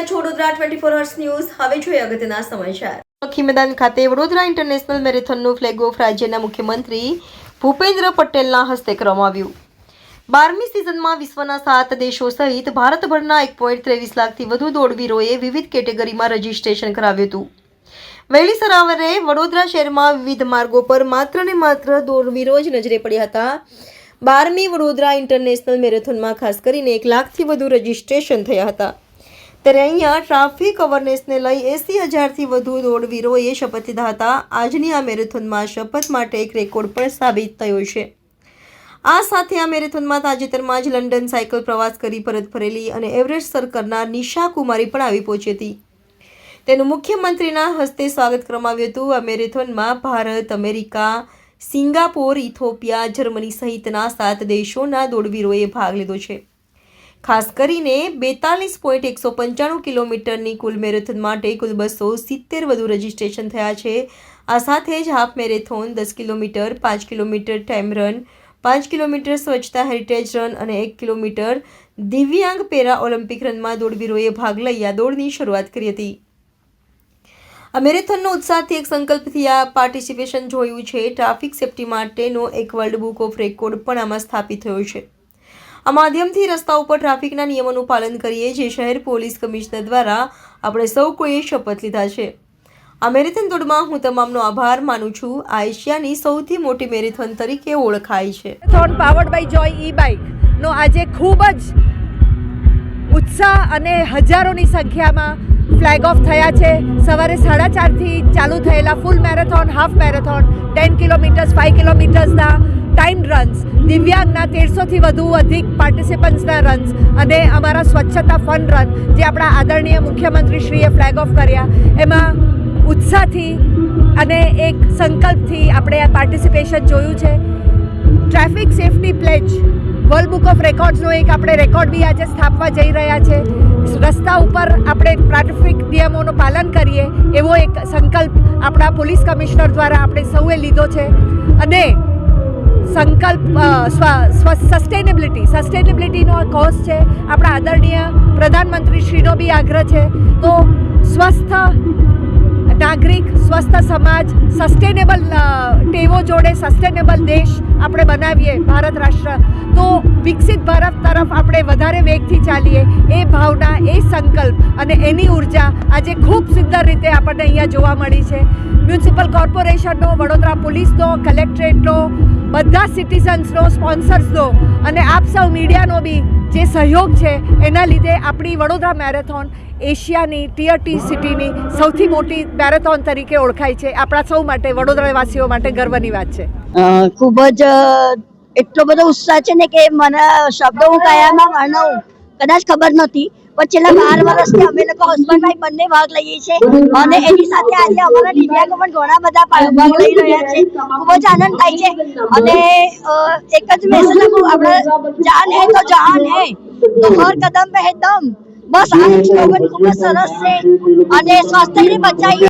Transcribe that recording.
રહ્યા છો Vadodara twenty four hours news હવે જોઈએ અગત્યના સમાચાર. હોકી મેદાન ખાતે વડોદરા ઇન્ટરનેશનલ મેરેથોનનું ફ્લેગ ઓફ રાજ્યના મુખ્યમંત્રી ભૂપેન્દ્ર પટેલના હસ્તે કરવામાં આવ્યું. બારમી સિઝનમાં વિશ્વના સાત દેશો સહિત ભારતભરના એક પોઈન્ટ ત્રેવીસ લાખથી વધુ દોડવીરોએ વિવિધ કેટેગરીમાં રજીસ્ટ્રેશન કરાવ્યું હતું. વહેલી સરાવરે વડોદરા શહેરમાં વિવિધ માર્ગો પર માત્ર ને માત્ર દોડવીરો જ નજરે પડ્યા હતા. બારમી વડોદરા ઇન્ટરનેશનલ મેરેથોનમાં ખાસ કરીને એક લાખથી વધુ રજીસ્ટ્રેશન થયા હતા. ત્યારે અહીંયા ટ્રાફિક અવેરનેસને લઈ એસી હજારથી વધુ દોડવીરોએ શપથ લીધા હતા આજની આ મેરેથોનમાં શપથ માટે એક રેકોર્ડ પણ સાબિત થયો છે. આ સાથે આ મેરેથોનમાં તાજેતરમાં જ લંડન સાયકલ પ્રવાસ કરી પરત ફરેલી અને એવરેસ્ટ સર કરનાર નિશા કુમારી પણ આવી પહોંચી હતી. તેનું મુખ્યમંત્રીના હસ્તે સ્વાગત કરવામાં આવ્યું હતું. આ મેરેથોનમાં Bharat, America, Singapore, Ethiopia, Germany સહિતના સાત દેશોના દોડવીરોએ ભાગ લીધો છે. ખાસ કરીને બેતાલીસ પોઈન્ટ એકસો પંચાણું કિલોમીટરની કુલ મેરેથોન માટે કુલ બસો સિત્તેર વધુ રજીસ્ટ્રેશન થયા છે. આ સાથે જ હાફ મેરેથોન, દસ કિલોમીટર, પાંચ કિલોમીટર ટાઈમ રન, પાંચ કિલોમીટર સ્વચ્છતા હેરિટેજ રન અને એક કિલોમીટર દિવ્યાંગ પેરા ઓલિમ્પિક રનમાં દોડવીરોએ ભાગ લઈ આ દોડની શરૂઆત કરી હતી. આ મેરેથોનનો ઉત્સાહથી એક સંકલ્પથી આ પાર્ટિસિપેશન જોયું છે. ટ્રાફિક સેફટી માટેનો એક વર્લ્ડ બુક ઓફ રેકોર્ડ પણ આમાં સ્થાપિત થયો છે. આ માધ્યમથી રસ્તા ઉપર ટ્રાફિકના નિયમોનું પાલન કરીએ જે શહેર પોલીસ કમિશનર દ્વારા આપણે સૌ કોઈએ શપથ લીધા છે. આ મેરેથોન દોડમાં હું તમામનો આભાર માનું છું. આ એશિયાની સૌથી મોટી મેરેથોન તરીકે ઓળખાય છે. Marathon powered by Joy e બાઇકનો આજે ખૂબ જ ઉત્સાહ અને હજારોની સંખ્યામાં ફ્લેગ ઓફ થયા છે. સવારે સાડા ચારથી ચાલુ થયેલા full marathon half marathon ten kilometres five કિલોમીટર્સના time runs દિવ્યાંગના તેરસોથી વધુ અધિક પાર્ટિસિપન્ટ્સના રન્સ અને અમારા સ્વચ્છતા ફન રન જે આપણા આદરણીય મુખ્યમંત્રીશ્રીએ ફ્લેગ ઓફ કર્યા. એમાં ઉત્સાહથી અને એક સંકલ્પથી આપણે આ પાર્ટિસિપેશન જોયું છે. Traffic safety pledge world book of રેકોર્ડ્સનો એક આપણે રેકોર્ડ બી આજે સ્થાપવા જઈ રહ્યા છે. રસ્તા ઉપર આપણે ટ્રાફિક નિયમોનું પાલન કરીએ, એવો એક સંકલ્પ આપણા પોલીસ કમિશનર દ્વારા આપણે સૌએ લીધો છે. અને સંકલ્પ સસ્ટેનેબિલિટી સસ્ટેનેબિલિટીનો કોઝ છે. આપણા આદરણીય પ્રધાનમંત્રીશ્રીનો બી આગ્રહ છે. તો સ્વસ્થ નાગરિક, સ્વસ્થ સમાજ સસ્ટેનેબલ ટેવો જોડે સસ્ટેનેબલ દેશ આપણે બનાવીએ, ભારત રાષ્ટ્ર. તો વિકસિત ભારત તરફ આપણે વધારે વેગથી ચાલીએ, એ ભાવના, એ સંકલ્પ અને એની ઊર્જા આજે ખૂબ સુંદર રીતે આપણને અહીંયા જોવા મળી છે. કોર્પોરેશનનો, વડોદરા પોલીસનો, કલેક્ટરેટનો, બધા સિટીઝન્સનો, સ્પોન્સર્સનો અને આપ સૌ મીડિયાનો બી જે સહયોગ છે, એના લીધે આપણી વડોદરા મેરેથોન એશિયાની ટીયર ટી સિટીની સૌથી મોટી મેરેથોન તરીકે ઓળખાય છે. આપણા સૌ માટે, વડોદરાવાસીઓ માટે ગર્વની વાત છે. ખૂબ જ એટલો બધો ઉત્સાહ છે ને કે મને શબ્દો હું કયામાં વર્ણવું. કદાચ ખબર નહોતી પણ છેલ્લા બાર વર્ષથી અમે લોકો હસબન્ડ બંને ભાગ લઈએ છીએ. અને એની સાથે આજે અમારા દિવ્યાંગો પણ ઘણા બધા ભાગ લઈ રહ્યા છે. ખૂબ જ આનંદ થાય છે. અને એક જ મેસેજ આપું, આપણે જાન હે તો જહાન હે. તો હર કદમ પે હે દમ. બસ, આ સ્લોગન ખૂબ સરસ છે. અને સ્વાસ્થ્યને બચાવીએ